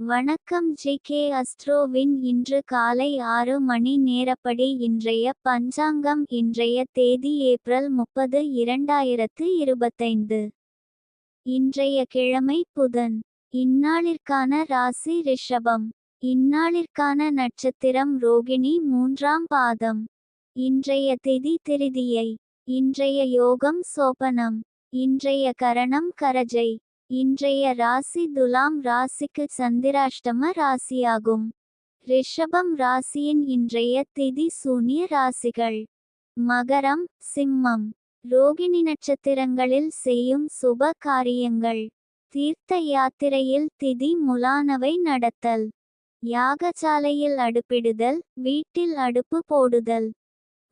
வணக்கம் G K அஸ்ட்ரோவின் இன்று காலை ஆறு மணி நேரப்படி இன்றைய பஞ்சாங்கம் இன்றைய தேதி ஏப்ரல் முப்பது இரண்டாயிரத்து இருபத்தைந்து. இன்றைய கிழமை புதன். இந்நாளிற்கான ராசி ரிஷபம். இந்நாளிற்கான நட்சத்திரம் ரோகிணி மூன்றாம் பாதம். இன்றைய திதி திருதியை. இன்றைய யோகம் சோபனம். இன்றைய கரணம் கரஜை. இன்றைய ராசி துலாம் ராசிக்கு சந்திராஷ்டம ராசியாகும். ரிஷபம் ராசியின் இன்றைய திதி சூனிய ராசிகள். மகரம் சிம்மம். ரோகிணி நட்சத்திரங்களில் செய்யும் சுப காரியங்கள். தீர்த்த யாத்திரையில் திதி முலானவை நடத்தல். யாகசாலையில் அடுப்பிடுதல் வீட்டில் அடுப்பு போடுதல்.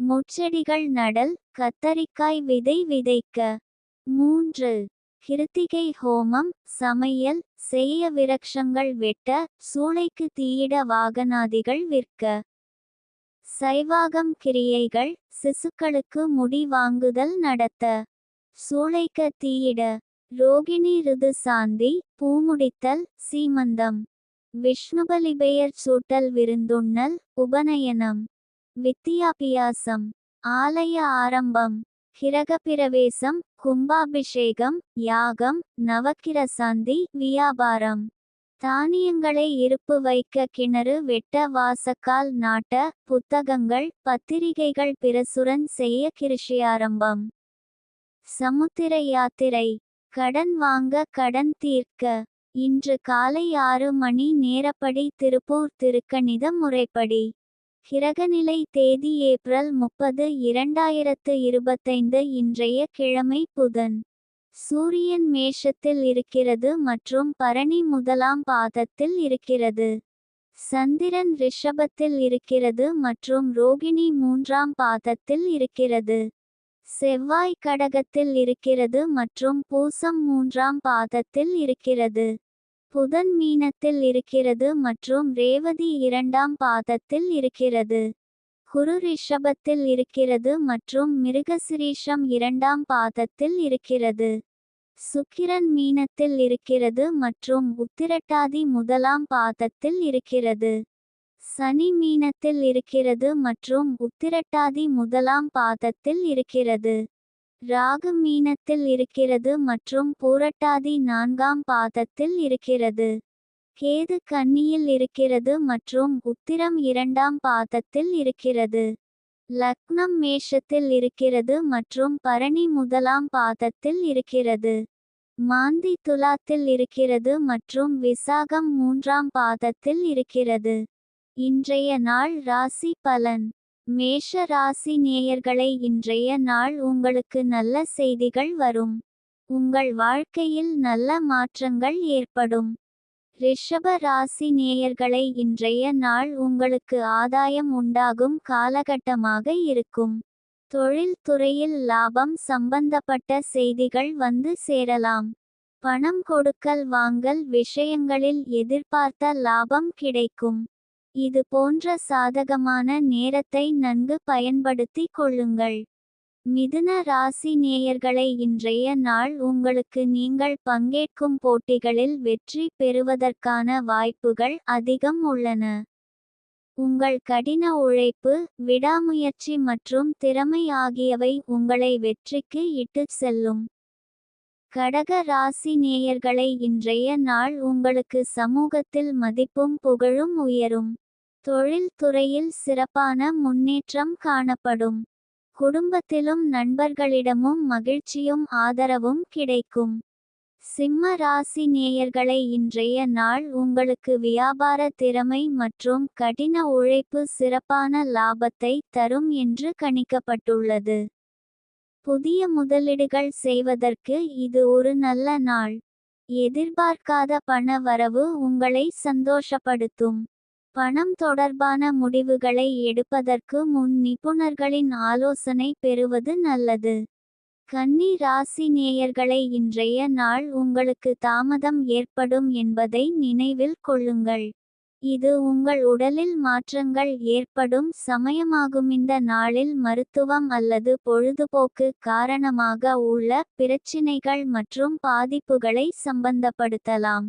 முச்செடிகள் நடல் கத்தரிக்காய் விதை விதைக்க. மூன்று. கிருத்திகை ஹோமம் சமையல் செய்ய விரக்ஷங்கள் வெட்ட சூளைக்கு தீயிட வாகனாதிகள் விற்க. சைவாகம் கிரியைகள் சிசுக்களுக்கு முடி வாங்குதல் நடத்த. சூளைக்க தீயிட. ரோகிணி ருது சாந்தி பூமுடித்தல் சீமந்தம். விஷ்ணுபலிபெயர் சூட்டல் விருந்துண்ணல் உபநயனம். வித்தியாபியாசம். ஆலய ஆரம்பம். கிரகப்பிரவேசம் கும்பாபிஷேகம் யாகம் நவக்கிரசாந்தி வியாபாரம். தானியங்களை இருப்பு வைக்க கிணறு வெட்ட வாசக்கால் நாட்ட புத்தகங்கள் பத்திரிகைகள் பிரசுரன் செய்ய கிருஷியாரம்பம் சமுத்திர யாத்திரை. கடன் வாங்க கடன் தீர்க்க. இன்று காலை ஆறு மணி நேரப்படி திருப்பூர் திருக்கணித முறைப்படி. கிரகநிலை தேதி ஏப்ரல் முப்பது இரண்டாயிரத்து இருபத்தைந்து இன்றைய கிழமை புதன். சூரியன் மேஷத்தில் இருக்கிறது மற்றும் பரணி முதலாம் பாதத்தில் இருக்கிறது. சந்திரன் ரிஷபத்தில் இருக்கிறது மற்றும் ரோகிணி மூன்றாம் பாதத்தில் இருக்கிறது. செவ்வாய் கடகத்தில் இருக்கிறது மற்றும் பூசம் மூன்றாம் பாதத்தில் இருக்கிறது. புதன் மீனத்தில் இருக்கிறது மற்றும் ரேவதி இரண்டாம் பாதத்தில் இருக்கிறது. குரு ரிஷபத்தில் இருக்கிறது மற்றும் மிருகசிரீஷம் இரண்டாம் பாதத்தில் இருக்கிறது. சுக்கிரன் மீனத்தில் இருக்கிறது மற்றும் உத்திரட்டாதி முதலாம் பாதத்தில் இருக்கிறது. சனி மீனத்தில் இருக்கிறது மற்றும் உத்திரட்டாதி முதலாம் பாதத்தில் இருக்கிறது. ராகு மீனத்தில் இருக்கிறது மற்றும் பூரட்டாதி நான்காம் பாதத்தில் இருக்கிறது. கேது கன்னியில் இருக்கிறது மற்றும் உத்திரம் இரண்டாம் பாதத்தில் இருக்கிறது. லக்னம் மேஷத்தில் இருக்கிறது மற்றும் பரணி முதலாம் பாதத்தில் இருக்கிறது. மாந்தி துலாத்தில் இருக்கிறது மற்றும் விசாகம் மூன்றாம் பாதத்தில் இருக்கிறது. இன்றைய நாள் ராசி பலன். மேஷ ராசி நேயர்களை இன்றைய நாள் உங்களுக்கு நல்ல செய்திகள் வரும். உங்கள் வாழ்க்கையில் நல்ல மாற்றங்கள் ஏற்படும். ரிஷப ராசி நேயர்களை இன்றைய நாள் உங்களுக்கு ஆதாயம் உண்டாகும் காலகட்டமாக இருக்கும். தொழில் துறையில் லாபம் சம்பந்தப்பட்ட செய்திகள் வந்து சேரலாம். பணம் கொடுக்கல் வாங்கல் விஷயங்களில் எதிர்பார்த்த லாபம் கிடைக்கும். இது போன்ற சாதகமான நேரத்தை நன்கு பயன்படுத்திக் கொள்ளுங்கள். மிதுன ராசி நேயர்களை இன்றைய நாள் உங்களுக்கு நீங்கள் பங்கேற்கும் போட்டிகளில் வெற்றி பெறுவதற்கான வாய்ப்புகள் அதிகம் உள்ளன. உங்கள் கடின உழைப்பு விடாமுயற்சி மற்றும் திறமை ஆகியவை உங்களை வெற்றிக்கு இட்டுச் செல்லும். கடக ராசி நேயர்களை இன்றைய நாள் உங்களுக்கு சமூகத்தில் மதிப்பும் புகழும் உயரும். தொழில் துறையில் சிறப்பான முன்னேற்றம் காணப்படும். குடும்பத்திலும் நண்பர்களிடமும் மகிழ்ச்சியும் ஆதரவும் கிடைக்கும். சிம்ம ராசி நேயர்களை இன்றைய நாள் உங்களுக்கு வியாபார திறமை மற்றும் கடின உழைப்பு சிறப்பான லாபத்தை தரும் என்று கணிக்கப்பட்டுள்ளது. புதிய முதலீடுகள் செய்வதற்கு இது ஒரு நல்ல நாள். எதிர்பார்க்காத பண வரவு உங்களை சந்தோஷப்படுத்தும். பணம் தொடர்பான முடிவுகளை எடுப்பதற்கு முன் நிபுணர்களின் ஆலோசனை பெறுவது நல்லது. கன்னி ராசி நேயர்களை இன்றைய நாள் உங்களுக்கு தாமதம் ஏற்படும் என்பதை நினைவில் கொள்ளுங்கள். இது உங்கள் உடலில் மாற்றங்கள் ஏற்படும் சமயமாகும். இந்த நாளில் மருத்துவம் அல்லது பொழுதுபோக்கு காரணமாக உள்ள பிரச்சினைகள் மற்றும் பாதிப்புகளை சம்பந்தப்படுத்தலாம்.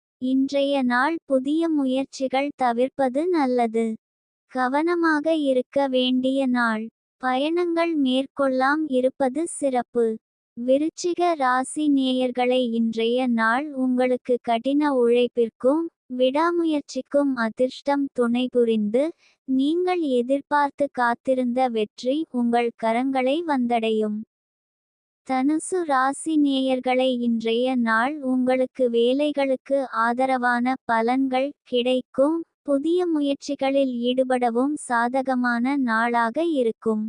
இன்றைய நாள் புதிய முயற்சிகள் தவிர்ப்பது நல்லது. கவனமாக இருக்க வேண்டிய நாள். பயணங்கள் மேற்கொள்ளாம் இருப்பது சிறப்பு. விருச்சிக ராசி நேயர்களை இன்றைய நாள் உங்களுக்கு கடின உழைப்பிற்கும் விடாமுயற்சிக்கும் அதிர்ஷ்டம் துணை புரிந்து நீங்கள் எதிர்பார்த்து காத்திருந்த வெற்றி உங்கள் கரங்களை வந்தடையும். தனுசு ராசி நேயர்களை இன்றைய நாள் உங்களுக்கு வேலைகளுக்கு ஆதரவான பலன்கள் கிடைக்கும். புதிய முயற்சிகளில் ஈடுபடவும் சாதகமான நாளாக இருக்கும்.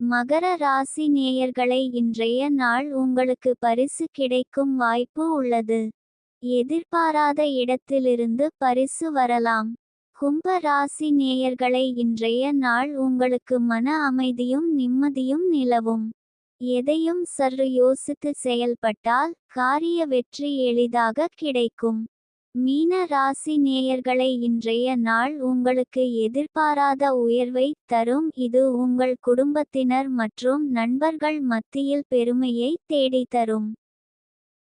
மகர ராசி நேயர்களை இன்றைய நாள் உங்களுக்கு பரிசு கிடைக்கும் வாய்ப்பு உள்ளது. எதிர்பாராத இடத்திலிருந்து பரிசு வரலாம். கும்ப ராசி நேயர்களை இன்றைய நாள் உங்களுக்கு மன அமைதியும் நிம்மதியும் நிலவும். எதையும் சற்று யோசித்து செயல்பட்டால் காரிய வெற்றி எளிதாக கிடைக்கும். மீன ராசி நேயர்களை இன்றைய நாள் உங்களுக்கு எதிர்பாராத உயர்வை தரும். இது உங்கள் குடும்பத்தினர் மற்றும் நண்பர்கள் மத்தியில் பெருமையை தேடித் தரும்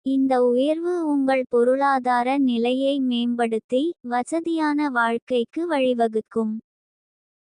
இந்த உயர்வு உங்கள் பொருளாதார நிலையை மேம்படுத்தி வசதியான வாழ்க்கைக்கு வழிவகுக்கும்.